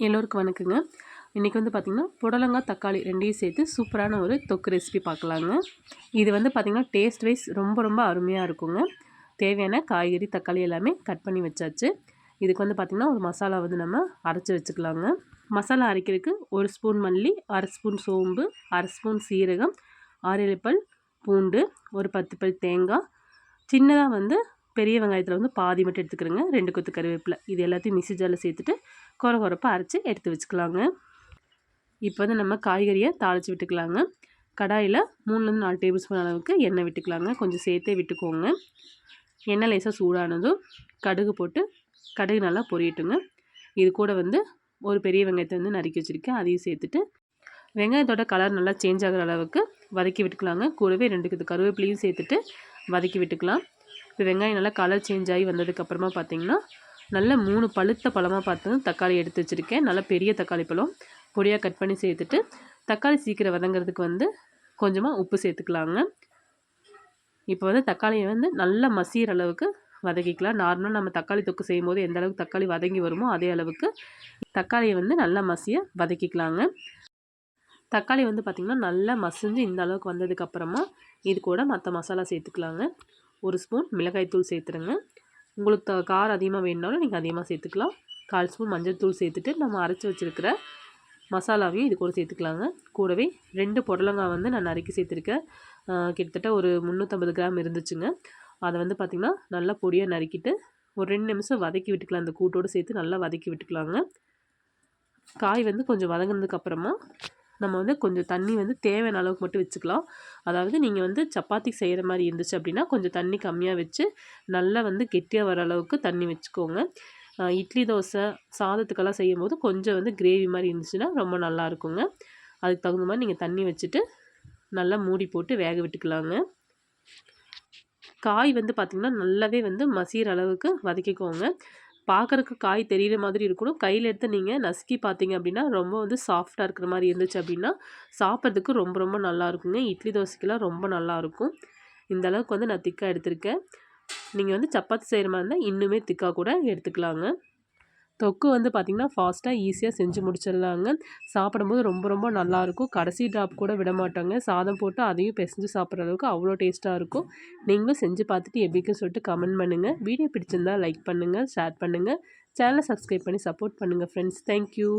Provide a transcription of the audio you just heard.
எல்லோருக்கும் வணக்கங்க. இன்றைக்கி வந்து பார்த்திங்கன்னா புடலங்காய் தக்காளி ரெண்டையும் சேர்த்து சூப்பரான ஒரு தொக்கு ரெசிபி பார்க்கலாங்க இது வந்து பார்த்திங்கன்னா டேஸ்ட் வைஸ் ரொம்ப ரொம்ப அருமையாக இருக்குங்க. தேவையான காய்கறி தக்காளி எல்லாமே கட் பண்ணி வச்சாச்சு. இதுக்கு வந்து பார்த்திங்கன்னா ஒரு மசாலா வந்து நம்ம அரைச்சி வச்சுக்கலாங்க. மசாலா அரைக்கிறதுக்கு ஒரு ஸ்பூன் மல்லி அரை ஸ்பூன் சோம்பு அரை ஸ்பூன் சீரகம் ஆறு பல் பூண்டு ஒரு பத்து பல் தேங்காய். சின்னதாக வந்து பெரிய வெங்காயத்தில் வந்து பாதி மட்டும் எடுத்துக்கிறேங்க. ரெண்டு கொத்து கருவேப்பிலை. இது எல்லாத்தையும் மிக்சி ஜாரில் சேர்த்துட்டு குறை குறப்பாக அரைச்சி எடுத்து வச்சுக்கலாங்க. இப்போ வந்து நம்ம காய்கறியை தாளித்து விட்டுக்கலாங்க. கடாயில் மூணுலேருந்து நாலு டேபிள் ஸ்பூன் அளவுக்கு எண்ணெய் விட்டுக்கலாங்க. கொஞ்சம் சேர்த்தே விட்டுக்கோங்க. எண்ணெய் லேசாக சூடானதும் கடுகு போட்டு கடுகு நல்லா பொரியட்டுங்க. இது கூட வந்து ஒரு பெரிய வெங்காயத்தை வந்து நறுக்கி வச்சுருக்கேன். அதையும் சேர்த்துட்டு வெங்காயத்தோட கலர் நல்லா சேஞ்ச் ஆகிற அளவுக்கு வதக்கி விட்டுக்கலாங்க. கூடவே ரெண்டு கருவேப்பிலையும் சேர்த்துட்டு வதக்கி விட்டுக்கலாம். இப்போ வெங்காயம் நல்லா கலர் சேஞ்ச் ஆகி வந்ததுக்கப்புறமா பார்த்தீங்கன்னா நல்ல மூணு பழுத்த பழமாக பார்த்து தக்காளி எடுத்து வச்சுருக்கேன். நல்ல பெரிய தக்காளி பழம். பொடியாக கட் பண்ணி சேர்த்துட்டு தக்காளி சீக்கிரம் வதங்கிறதுக்கு வந்து கொஞ்சமாக உப்பு சேர்த்துக்கலாங்க. இப்போ வந்து தக்காளியை வந்து நல்லா மசிகிற அளவுக்கு வதக்கிக்கலாம். நார்மலாக நம்ம தக்காளி தொக்கு செய்யும் போது எந்த அளவுக்கு தக்காளி வதங்கி வருமோ அதே அளவுக்கு தக்காளியை வந்து நல்லா மசிய வதக்கிக்கலாங்க. தக்காளி வந்து பார்த்திங்கன்னா நல்லா மசிஞ்சு இந்த அளவுக்கு வந்ததுக்கப்புறமா இது கூட மற்ற மசாலா சேர்த்துக்கலாங்க. ஒரு ஸ்பூன் மிளகாய்த்தூள் சேர்த்துருங்க உங்களுக்கு கார் காரம் அதிகமாக வேணுனாலும் நீங்கள் அதிகமாக சேர்த்துக்கலாம். கால் ஸ்பூன் மஞ்சள் தூள் சேர்த்துட்டு நம்ம அரைச்சி வச்சுருக்கிற மசாலாவையும் இது கூட சேர்த்துக்கலாங்க. கூடவே ரெண்டு புடலங்காய் வந்து நான் நறுக்கி சேர்த்துருக்கேன். கிட்டத்தட்ட ஒரு முந்நூற்றம்பது கிராம் இருந்துச்சுங்க. அதை வந்து பார்த்திங்கன்னா நல்லா பொடியாக நறுக்கிட்டு ஒரு ரெண்டு நிமிஷம் வதக்கி விட்டுக்கலாம். அந்த கூட்டோடு சேர்த்து நல்லா வதக்கி விட்டுக்கலாங்க. காய் வந்து கொஞ்சம் வதங்கினதுக்கப்புறமா நம்ம வந்து கொஞ்சம் தண்ணி வந்து தேவையான அளவுக்கு மட்டும் வச்சுக்கலாம். அதாவது நீங்கள் வந்து சப்பாத்தி செய்கிற மாதிரி இருந்துச்சு அப்படின்னா கொஞ்சம் தண்ணி கம்மியாக வச்சு நல்லா வந்து கெட்டியாக வர அளவுக்கு தண்ணி வச்சுக்கோங்க. இட்லி தோசை சாதத்துக்கெல்லாம் செய்யும் போது கொஞ்சம் வந்து கிரேவி மாதிரி இருந்துச்சுன்னா ரொம்ப நல்லா இருக்குங்க. அதுக்கு தகுந்த மாதிரி நீங்கள் தண்ணி வச்சுட்டு நல்லா மூடி போட்டு வேக விட்டுக்கலாங்க. காய் வந்து பார்த்திங்கன்னா நல்லாவே வந்து மசிகிற அளவுக்கு வதக்கிக்கோங்க. பார்க்குறக்கு காய் தெரிகிற மாதிரி இருக்கணும். கையில் எடுத்து நீங்கள் நசுக்கி பார்த்தீங்க அப்படின்னா ரொம்ப வந்து சாஃப்டாக இருக்கிற மாதிரி இருந்துச்சு அப்படின்னா சாப்பிட்றதுக்கு ரொம்ப ரொம்ப நல்லா இருக்குங்க. இட்லி தோசைக்கெல்லாம் ரொம்ப நல்லாயிருக்கும் இந்த அளவுக்கு வந்து நான் திக்காக எடுத்திருக்கேன். நீங்கள் வந்து சப்பாத்தி செய்கிற மாதிரி இருந்தால் இன்னுமே திக்காக கூட எடுத்துக்கலாங்க. தொக்கு வந்து பார்த்திங்கன்னா ஃபாஸ்ட்டாக ஈஸியாக செஞ்சு முடிச்சிடலாங்க. சாப்பிடும்போது ரொம்ப ரொம்ப நல்லாயிருக்கும். கடைசி ட்ராப் கூட விட மாட்டாங்க சாதம் போட்டு அதையும் பிசைஞ்சு சாப்பிட்ற அளவுக்கு அவ்வளோ டேஸ்ட்டாக இருக்கும். நீங்களும் செஞ்சு பார்த்துட்டு எப்படிக்குன்னு சொல்லிட்டு கமெண்ட் பண்ணுங்கள் வீடியோ பிடிச்சிருந்தால் லைக் பண்ணுங்கள் ஷேர் பண்ணுங்கள் சேனலை சப்ஸ்கிரைப் பண்ணி சப்போர்ட் பண்ணுங்கள் ஃப்ரெண்ட்ஸ் தேங்க்யூ